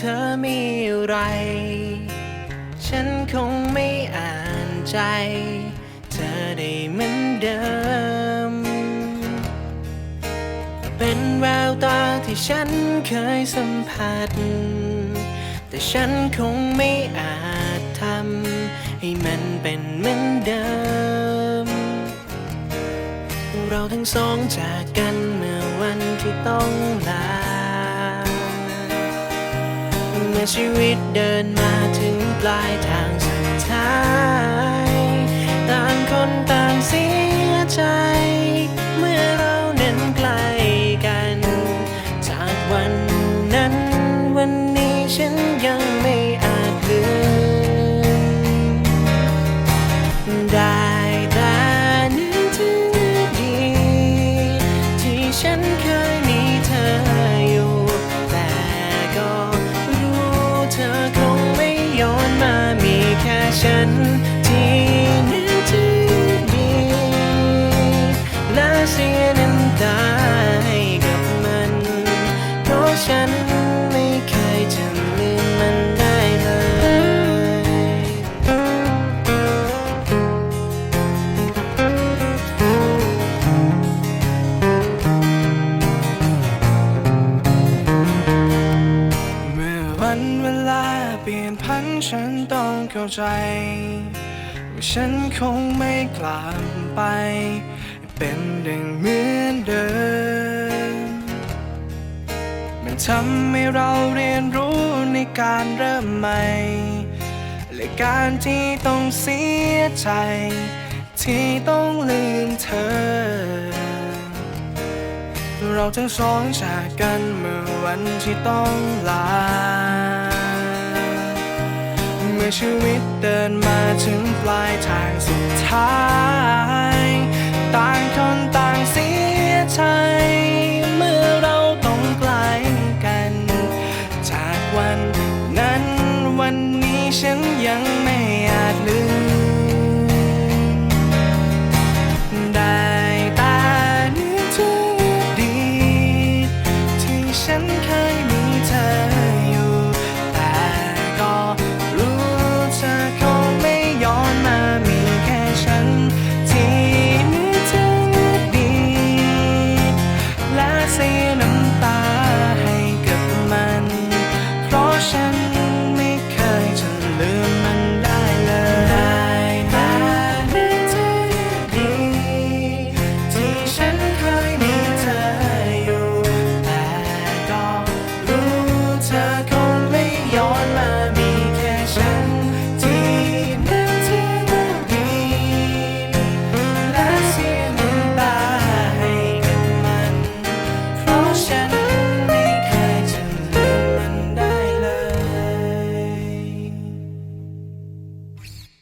เธอมีอะไร ฉันคงไม่อ่านใจ เธอได้เหมือนเดิม เป็นแววตาที่ฉันเคยสัมผัส แต่ฉันคงไม่อาจทำให้มันเป็นเหมือนเดิม เราทั้งสองจากกันเมื่อวันที่ต้องลา มื่อชีวิตเดินมาถึงปลายทางสุดท้าย ยนพันฉันต้องเข้าใจ ว่าฉันคงไม่กลับไป เป็นดังเหมือนเดิม มันทำให้เราเรียนรู้ในการเริ่มใหม่ และการที่ต้องเสียใจ ที่ต้องลืมเธอเราทั้งสองจากกันเมื่อวันที่ต้องลา เมื่อชีวิตเดินมาถึงปลายทางสุดท้าย ต่างคนต่างเสียใจ น้ำตา